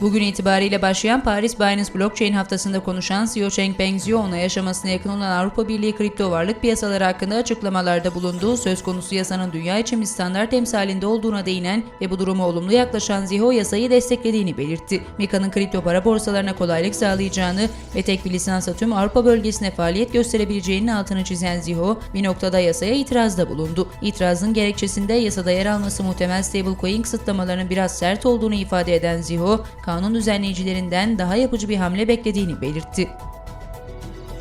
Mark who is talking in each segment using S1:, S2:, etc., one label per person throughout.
S1: Bugün itibariyle başlayan Paris Binance Blockchain haftasında konuşan CEO Changpeng Zhou, ona yaşamasına yakın olan Avrupa Birliği kripto varlık piyasaları hakkında açıklamalarda bulunduğu söz konusu yasanın dünya için bir standart emsalinde olduğuna değinen ve bu duruma olumlu yaklaşan Zhou yasayı desteklediğini belirtti. Mika'nın kripto para borsalarına kolaylık sağlayacağını ve tek bir lisansla tüm Avrupa bölgesine faaliyet gösterebileceğinin altını çizen Zhou, bir noktada yasaya itirazda bulundu. İtirazın gerekçesinde yasada yer alması muhtemel stablecoin kısıtlamalarının biraz sert olduğunu ifade eden Zhou, kanun düzenleyicilerinden daha yapıcı bir hamle beklediğini belirtti.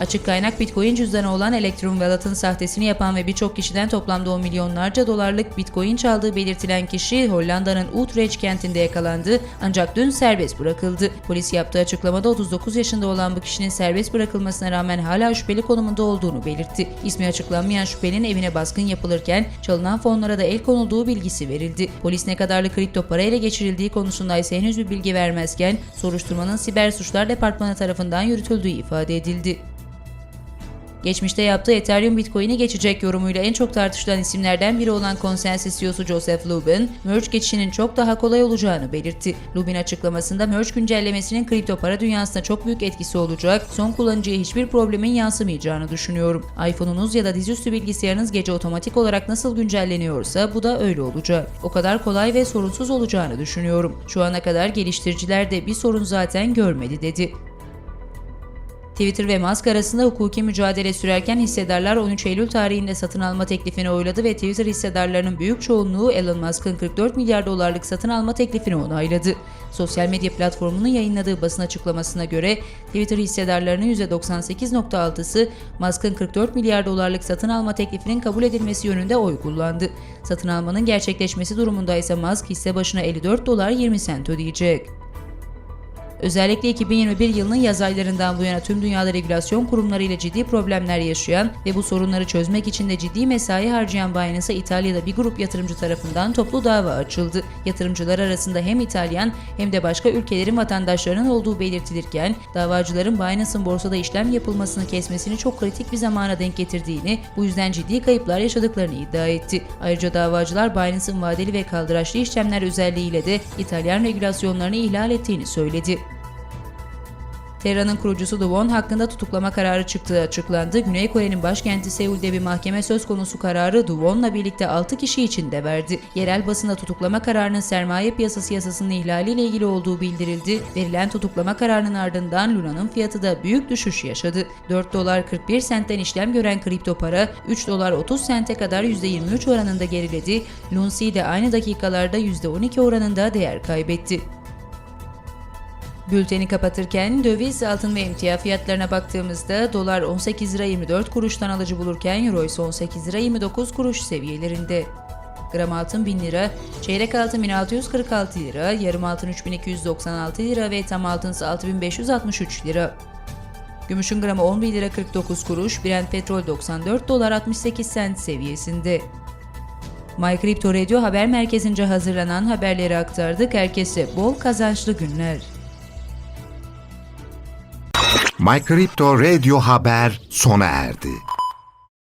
S1: Açık kaynak Bitcoin cüzdanı olan Electrum Wallet'ın sahtesini yapan ve birçok kişiden toplamda 10 milyonlarca dolarlık Bitcoin çaldığı belirtilen kişi Hollanda'nın Utrecht kentinde yakalandı ancak dün serbest bırakıldı. Polis yaptığı açıklamada 39 yaşında olan bu kişinin serbest bırakılmasına rağmen hala şüpheli konumunda olduğunu belirtti. İsmi açıklanmayan şüphelinin evine baskın yapılırken çalınan fonlara da el konulduğu bilgisi verildi. Polis ne kadarlı kripto para ele geçirildiği konusunda ise henüz bir bilgi vermezken soruşturmanın Siber Suçlar Departmanı tarafından yürütüldüğü ifade edildi. Geçmişte yaptığı Ethereum Bitcoin'i geçecek yorumuyla en çok tartışılan isimlerden biri olan Consensus CEO'su Joseph Lubin, merge geçişinin çok daha kolay olacağını belirtti. Lubin açıklamasında merge güncellemesinin kripto para dünyasına çok büyük etkisi olacak, son kullanıcıya hiçbir problemin yansımayacağını düşünüyorum. iPhone'unuz ya da dizüstü bilgisayarınız gece otomatik olarak nasıl güncelleniyorsa bu da öyle olacak. O kadar kolay ve sorunsuz olacağını düşünüyorum. Şu ana kadar geliştiriciler de bir sorun zaten görmedi dedi. Twitter ve Musk arasında hukuki mücadele sürerken hissedarlar 13 Eylül tarihinde satın alma teklifini oyladı ve Twitter hissedarlarının büyük çoğunluğu Elon Musk'ın 44 milyar dolarlık satın alma teklifini onayladı. Sosyal medya platformunun yayınladığı basın açıklamasına göre Twitter hissedarlarının %98.6'sı Musk'ın 44 milyar dolarlık satın alma teklifinin kabul edilmesi yönünde oy kullandı. Satın almanın gerçekleşmesi durumunda ise Musk hisse başına 54 dolar 20 sent ödeyecek. Özellikle 2021 yılının yaz aylarından bu yana tüm dünyada regülasyon kurumları ile ciddi problemler yaşayan ve bu sorunları çözmek için de ciddi mesai harcayan Binance'a İtalya'da bir grup yatırımcı tarafından toplu dava açıldı. Yatırımcılar arasında hem İtalyan hem de başka ülkelerin vatandaşlarının olduğu belirtilirken davacıların Binance'ın borsada işlem yapılmasını kesmesini çok kritik bir zamana denk getirdiğini, bu yüzden ciddi kayıplar yaşadıklarını iddia etti. Ayrıca davacılar Binance'ın vadeli ve kaldıraçlı işlemler özelliğiyle de İtalyan regülasyonlarını ihlal ettiğini söyledi. Terra'nın kurucusu Duvon hakkında tutuklama kararı çıktığı açıklandı. Güney Kore'nin başkenti Seul'de bir mahkeme söz konusu kararı Duvon'la birlikte 6 kişi için de verdi. Yerel basında tutuklama kararının sermaye piyasası yasasının ihlaliyle ilgili olduğu bildirildi. Verilen tutuklama kararının ardından Luna'nın fiyatı da büyük düşüş yaşadı. 4 dolar 41 sentten işlem gören kripto para 3 dolar 30 sente kadar %23 oranında geriledi. Lunsi de aynı dakikalarda %12 oranında değer kaybetti. Bülteni kapatırken döviz, altın ve emtia fiyatlarına baktığımızda dolar 18 lira 24 kuruştan alıcı bulurken euro ise 18 lira 29 kuruş seviyelerinde. Gram altın 1000 lira, çeyrek altın 1646 lira, yarım altın 3296 lira ve tam altın ise 6563 lira. Gümüşün gramı 11 lira 49 kuruş, Brent petrol 94 dolar 68 sent seviyesinde. My Crypto Radio haber merkezince hazırlanan haberleri aktardık. Herkese bol kazançlı günler.
S2: My Crypto Radio Haber sona erdi.